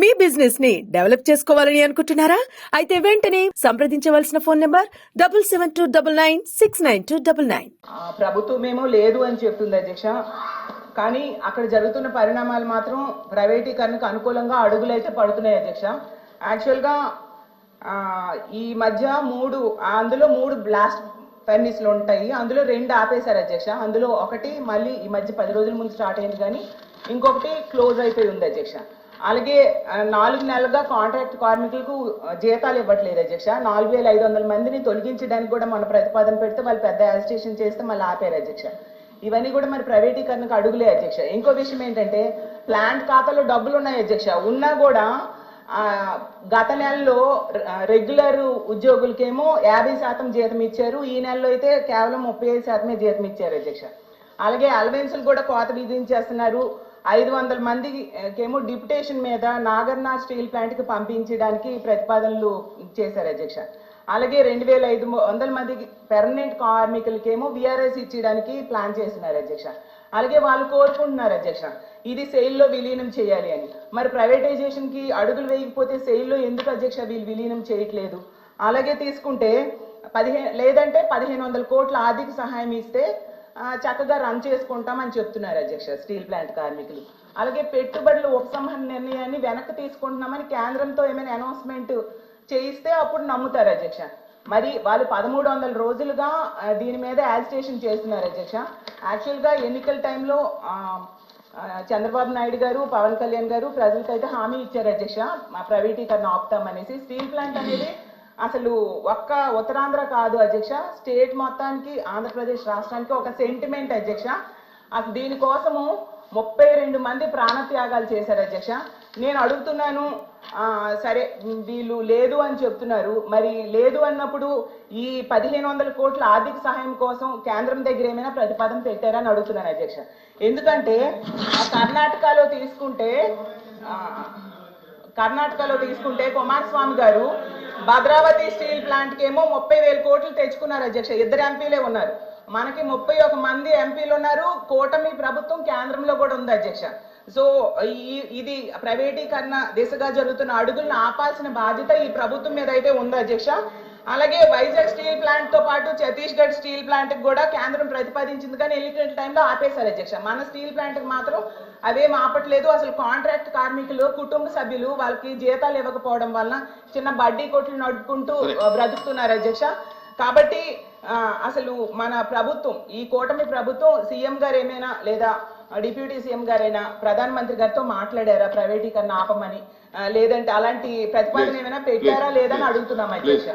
మీ బిజినెస్ని డెవలప్ చేసుకోవాలని అనుకుంటున్నారా? అయితే వెంటనే సంప్రదించవలసిన phone number double seven two double nine six nine two double nine ప్రభుత్వం ఏమో లేదు అని చెప్తుంది అధ్యక్ష. కానీ అక్కడ జరుగుతున్న పరిణామాలు మాత్రం ప్రైవేటీకరణకు అనుకూలంగా అడుగులైతే పడుతున్నాయి అధ్యక్ష. యాక్చువల్గా ఈ మధ్య మూడు అందులో మూడు బ్లాస్ట్ ఫర్నిస్లు ఉంటాయి. అందులో రెండు ఆపేశారు అధ్యక్ష. అందులో ఒకటి మళ్ళీ ఈ మధ్య పది రోజుల ముందు స్టార్ట్ అయింది కానీ ఇంకొకటి క్లోజ్ అయిపోయి ఉంది అధ్యక్ష. అలాగే నాలుగు నెలలుగా కాంట్రాక్ట్ కార్మికులకు జీతాలు ఇవ్వట్లేదు అధ్యక్ష. నాలుగు వేల ఐదు వందల మందిని తొలగించడానికి కూడా మన ప్రతిపాదన పెడితే వాళ్ళు పెద్ద యాజిటేషన్ చేస్తే మళ్ళీ ఆపారు అధ్యక్ష. ఇవన్నీ కూడా మరి ప్రైవేటీకరణకు అడుగులే అధ్యక్ష. ఇంకో విషయం ఏంటంటే ప్లాంట్ ఖాతాలో డబ్బులు ఉన్నాయి అధ్యక్ష. ఉన్నా కూడా గత నెలలో రెగ్యులర్ ఉద్యోగులకేమో యాభై శాతం జీతం ఇచ్చారు. ఈ నెలలో అయితే కేవలం ముప్పై ఐదు శాతమే జీతం ఇచ్చారు అధ్యక్ష. అలాగే అలవెన్సులు కూడా కోత విధించేస్తున్నారు. ఐదు వందల మందికేమో డిప్యుటేషన్ మీద నాగర్నా స్టీల్ ప్లాంట్కి పంపించడానికి ప్రతిపాదనలు చేశారు అధ్యక్ష. అలాగే రెండు వేల ఐదు వందల మందికి పెర్మనెంట్ కార్మికులకేమో విఆర్ఎస్ ఇచ్చడానికి ప్లాన్ చేస్తున్నారు అధ్యక్ష. అలాగే వాళ్ళు కోరుకుంటున్నారు అధ్యక్ష ఇది సెయిల్లో విలీనం చేయాలి అని. మరి ప్రైవేటైజేషన్కి అడుగులు వేయకపోతే సెయిల్లో ఎందుకు అధ్యక్ష వీళ్ళు విలీనం చేయట్లేదు? అలాగే తీసుకుంటే పదిహేను లేదంటే పదిహేను వందల కోట్ల ఆర్థిక సహాయం ఇస్తే చక్కగా రన్ చేసుకుంటామని చెప్తున్నారు అధ్యక్ష స్టీల్ ప్లాంట్ కార్మికులు. అలాగే పెట్టుబడులు ఉపసంహరణ నిర్ణయాన్ని వెనక్కి తీసుకుంటున్నామని కేంద్రంతో ఏమైనా అనౌన్స్మెంట్ చేయిస్తే అప్పుడు నమ్ముతారు అధ్యక్ష. మరి వాళ్ళు పదమూడు వందల రోజులుగా దీని మీద యాజిటేషన్ చేస్తున్నారు అధ్యక్ష. యాక్చువల్గా ఎన్నికల టైంలో చంద్రబాబు నాయుడు గారు పవన్ కళ్యాణ్ గారు ప్రజలకైతే హామీ ఇచ్చారు అధ్యక్ష మా ప్రైవేటీకరణ ఆపుతామనేసి. స్టీల్ ప్లాంట్ అనేది అసలు ఒక్క ఉత్తరాంధ్ర కాదు అధ్యక్ష. స్టేట్ మొత్తానికి ఆంధ్రప్రదేశ్ రాష్ట్రానికి ఒక సెంటిమెంట్ అధ్యక్ష. అసలు దీనికోసము ముప్పై రెండు మంది ప్రాణత్యాగాలు చేశారు అధ్యక్ష. నేను అడుగుతున్నాను సరే వీళ్ళు లేదు అని చెప్తున్నారు. మరి లేదు అన్నప్పుడు ఈ పదిహేను వందల కోట్ల ఆర్థిక సహాయం కోసం కేంద్రం దగ్గర ఏమైనా ప్రతిపాదన పెట్టారని అడుగుతున్నాను అధ్యక్ష. ఎందుకంటే కర్ణాటకలో తీసుకుంటే కర్ణాటకలో తీసుకుంటే కుమారస్వామి గారు భద్రావతి స్టీల్ ప్లాంట్కి ఏమో ముప్పై వేల కోట్లు తెచ్చుకున్నారు అధ్యక్ష. ఇద్దరు ఎంపీలే ఉన్నారు. మనకి ముప్పై ఒక మంది ఎంపీలు ఉన్నారు. కూటమి ప్రభుత్వం కేంద్రంలో కూడా ఉంది అధ్యక్ష. సో ఈ ఇది ప్రైవేటీకరణ దిశగా జరుగుతున్న అడుగులను ఆపాల్సిన బాధ్యత ఈ ప్రభుత్వం మీద అయితే ఉంది అధ్యక్ష. అలాగే వైజాగ్ స్టీల్ ప్లాంట్తో పాటు ఛత్తీస్గఢ్ స్టీల్ ప్లాంట్ కూడా కేంద్రం ప్రతిపాదించింది. కానీ ఎన్నికల టైంలో ఆపేశారు అధ్యక్ష. మన స్టీల్ ప్లాంట్ మాత్రం అవేం ఆపట్లేదు అసలు కాంట్రాక్ట్ కార్మికులు కుటుంబ సభ్యులు వాళ్ళకి జీతాలు ఇవ్వకపోవడం వలన చిన్న బడ్డీ కొట్లు నడుపుకుంటూ బ్రతుకుతున్నారు అధ్యక్ష. కాబట్టి అసలు మన ప్రభుత్వం ఈ కూటమి ప్రభుత్వం సీఎం గారు ఏమైనా లేదా డిప్యూటీ సీఎం గారైనా ప్రధానమంత్రి గారితో మాట్లాడారా? ప్రైవేటీకరణ ఆపమని లేదంటే అలాంటి ప్రతిపాదన ఏమైనా పెట్టారా? లేదా అని అడుగుతున్నాం అధ్యక్ష.